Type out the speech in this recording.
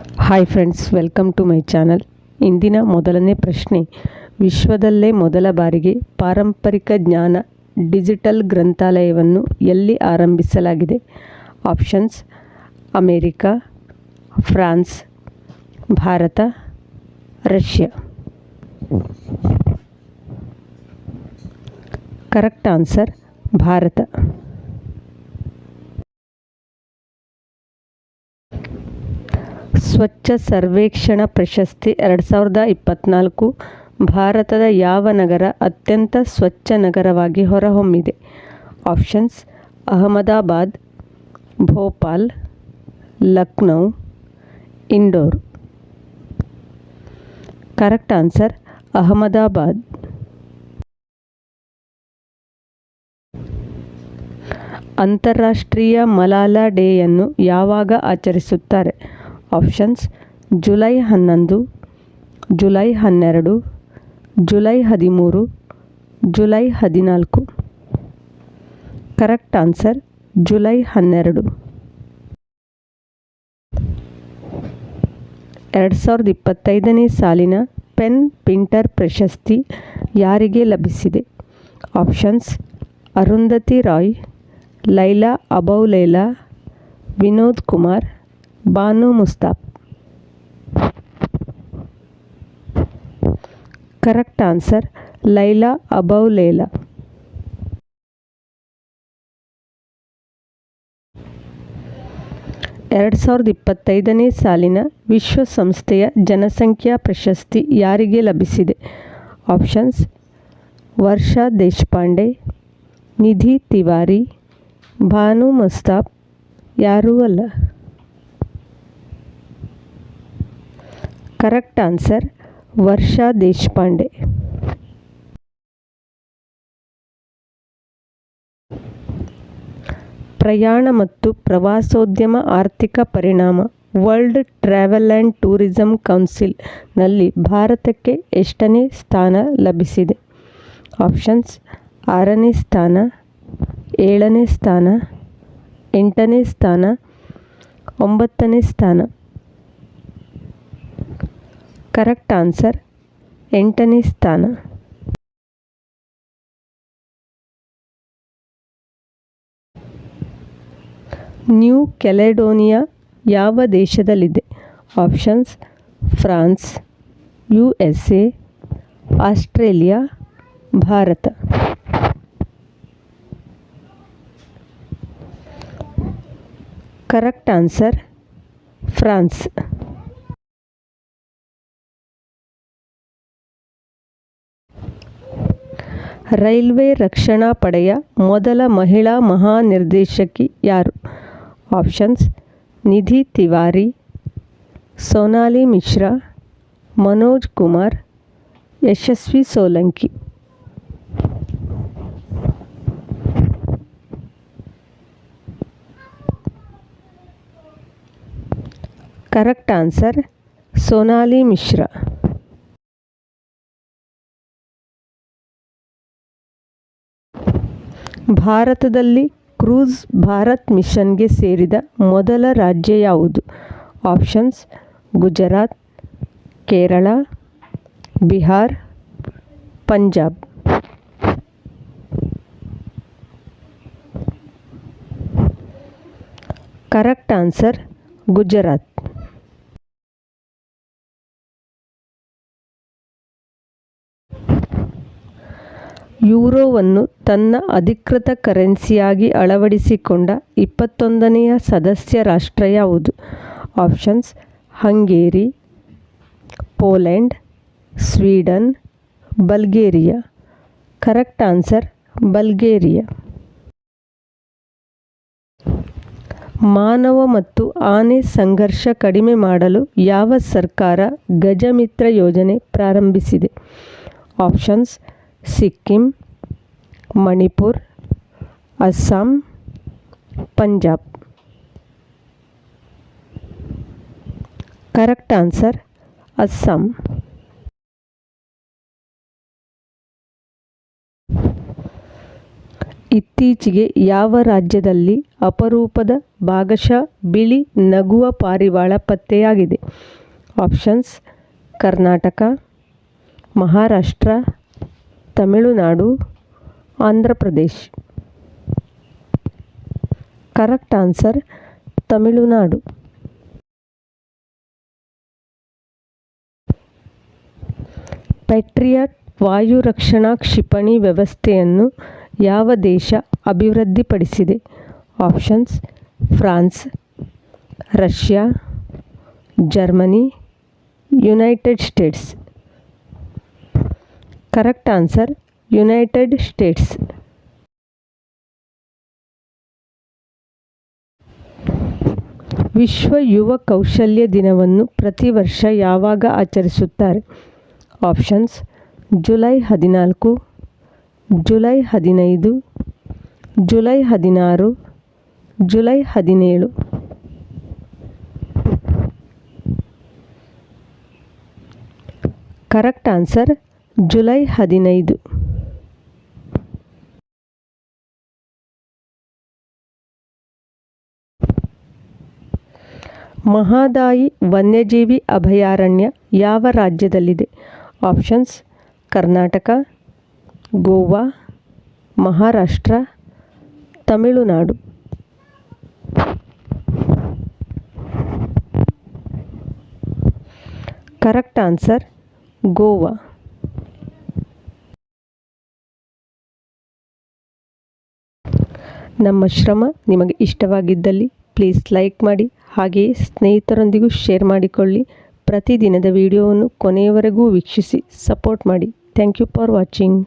Hi friends welcome to my channel ಇಂದಿನ ಮೊದಲನೇ ಪ್ರಶ್ನೆ, ವಿಶ್ವದಲ್ಲೇ ಮೊದಲ ಬಾರಿಗೆ ಪಾರಂಪರಿಕ ಜ್ಞಾನ ಡಿಜಿಟಲ್ ಗ್ರಂಥಾಲಯವನ್ನು ಎಲ್ಲಿ ಆರಂಭಿಸಲಾಗಿದೆ? Options America, France, Bharat, Russia. Correct answer Bharat. Swachh Survekshan ಪ್ರಶಸ್ತಿ ಎರಡು ಸಾವಿರದ ಇಪ್ಪತ್ತ್ನಾಲ್ಕು ಭಾರತದ ಯಾವ ನಗರ ಅತ್ಯಂತ ಸ್ವಚ್ಛ ನಗರವಾಗಿ ಹೊರಹೊಮ್ಮಿದೆ? Options, Ahmedabad, Bhopal, Lucknow Indore correct answer, Ahmedabad. ಅಂತಾರಾಷ್ಟ್ರೀಯ ಮಲಾಲಾ ಡೇಯನ್ನು ಯಾವಾಗ ಆಚರಿಸುತ್ತಾರೆ? ಆಪ್ಷನ್ಸ್. ಜುಲೈ ಹನ್ನೊಂದು, ಜುಲೈ ಹನ್ನೆರಡು, ಜುಲೈ ಹದಿಮೂರು, ಜುಲೈ ಹದಿನಾಲ್ಕು. ಕರೆಕ್ಟ್ ಆನ್ಸರ್, ಜುಲೈ ಹನ್ನೆರಡು. ಎರಡು ಸಾವಿರದ ಇಪ್ಪತ್ತೈದನೇ ಸಾಲಿನ ಪೆನ್ ಪಿಂಟರ್ ಪ್ರಶಸ್ತಿ ಯಾರಿಗೆ ಲಭಿಸಿದೆ? Options, Arundhati Roy, Leila Aboulela, Vinod Kumar Banu Mushtaq. Correct answer Leila Aboulela ಎರಡು ಸಾವಿರದ ಇಪ್ಪತ್ತೈದನೇ ಸಾಲಿನ ವಿಶ್ವಸಂಸ್ಥೆಯ ಜನಸಂಖ್ಯಾ ಪ್ರಶಸ್ತಿ ಯಾರಿಗೆ ಲಭಿಸಿದೆ? ಆಪ್ಷನ್ಸ್ ವರ್ಷಾ ದೇಶಪಾಂಡೆ, ನಿಧಿ ತಿವಾರಿ ಭಾನು ಮುಸ್ತಾಫ್, ಯಾರೂ ಅಲ್ಲ. Correct answer Varsha Deshpande. ಪ್ರಯಾಣ ಮತ್ತು ಪ್ರವಾಸೋದ್ಯಮ ಆರ್ಥಿಕ ಪರಿಣಾಮ ವರ್ಲ್ಡ್ ಟ್ರಾವೆಲ್ ಆ್ಯಂಡ್ ಟೂರಿಸಂ ಕೌನ್ಸಿಲ್ನಲ್ಲಿ ಭಾರತಕ್ಕೆ ಎಷ್ಟನೇ ಸ್ಥಾನ ಲಭಿಸಿದೆ? ಆಪ್ಷನ್ಸ್ ಆರನೇ ಸ್ಥಾನ, ಏಳನೇ ಸ್ಥಾನ, ಎಂಟನೇ ಸ್ಥಾನ, ಒಂಬತ್ತನೇ ಸ್ಥಾನ. ಕರೆಕ್ಟ್ ಆನ್ಸರ್ ಎಂಟನೇ ಸ್ಥಾನ. ನ್ಯೂ ಕೆಲೆಡೋನಿಯಾ ಯಾವ ದೇಶದಲ್ಲಿದೆ? Options France, U S A, Australia, Bharat. Correct answer France. Railway ರಕ್ಷಣಾ ಪಡೆಯ ಮೊದಲ ಮಹಿಳಾ ಮಹಾನಿರ್ದೇಶಕಿ ಯಾರು? Options, Nidhi Tiwari, Sonali Mishra, Manoj Kumar, Yashasvi Solanki. Correct answer, Sonali Mishra. ಭಾರತದಲ್ಲಿ ಕ್ರೂಸ್ ಭಾರತ್ ಮಿಷನ್ಗೆ ಸೇರಿದ ಮೊದಲ ರಾಜ್ಯ ಯಾವುದು? Options, Gujarat, Kerala, Bihar, Punjab. Correct answer, Gujarat. ಯೂರೋವನ್ನು ತನ್ನ ಅಧಿಕೃತ ಕರೆನ್ಸಿಯಾಗಿ ಅಳವಡಿಸಿಕೊಂಡ ಇಪ್ಪತ್ತೊಂದನೆಯ ಸದಸ್ಯ ರಾಷ್ಟ್ರ ಯಾವುದು? Options, Hungary, Poland, Sweden, Bulgaria. Correct answer, Bulgaria. ಮಾನವ ಮತ್ತು ಆನೆ ಸಂಘರ್ಷ ಕಡಿಮೆ ಮಾಡಲು ಯಾವ ಸರ್ಕಾರ ಗಜಮಿತ್ರ ಯೋಜನೆ ಪ್ರಾರಂಭಿಸಿದೆ? Options Sikkim, Manipur, Assam, Punjab. Correct answer, Assam. ಇತ್ತೀಚೆಗೆ ಯಾವ ರಾಜ್ಯದಲ್ಲಿ ಅಪರೂಪದ ಭಾಗಶಃ ಬಿಳಿ ನಗುವ ಪಾರಿವಾಳ ಪತ್ತೆಯಾಗಿದೆ? Options, Karnataka, Maharashtra Tamil Nadu, Andhra Pradesh. Correct answer Tamil Nadu. Patriot ವಾಯು ರಕ್ಷಣಾ ಕ್ಷಿಪಣಿ ವ್ಯವಸ್ಥೆಯನ್ನು ಯಾವ ದೇಶ ಅಭಿವೃದ್ಧಿಪಡಿಸಿದೆ? Options, France, Russia, Germany, United States. Correct answer, United States. ವಿಶ್ವ ಯುವ ಕೌಶಲ್ಯ ದಿನವನ್ನು ಪ್ರತಿ ವರ್ಷ ಯಾವಾಗ ಆಚರಿಸುತ್ತಾರೆ? ಆಪ್ಷನ್ಸ್, ಜುಲೈ ಹದಿನಾಲ್ಕು, ಜುಲೈ ಹದಿನೈದು, ಜುಲೈ ಹದಿನಾರು, ಜುಲೈ ಹದಿನೇಳು. ಕರೆಕ್ಟ್ ಆನ್ಸರ್ ಜುಲೈ ಹದಿನೈದು. ಮಹಾದಾಯಿ ವನ್ಯಜೀವಿ ಅಭಯಾರಣ್ಯ ಯಾವ ರಾಜ್ಯದಲ್ಲಿದೆ? Options, Karnataka, Goa, Maharashtra, Tamil Nadu. Correct answer, Goa. ನಮ್ಮ ಶ್ರಮ ನಿಮಗೆ ಇಷ್ಟವಾಗಿದ್ದಲ್ಲಿ ಪ್ಲೀಸ್ ಲೈಕ್ ಮಾಡಿ, ಹಾಗೆಯೇ ಸ್ನೇಹಿತರೊಂದಿಗೂ ಶೇರ್ ಮಾಡಿಕೊಳ್ಳಿ. ಪ್ರತಿದಿನದ ವಿಡಿಯೋವನ್ನು ಕೊನೆಯವರೆಗೂ ವೀಕ್ಷಿಸಿ ಸಪೋರ್ಟ್ ಮಾಡಿ. Thank you for watching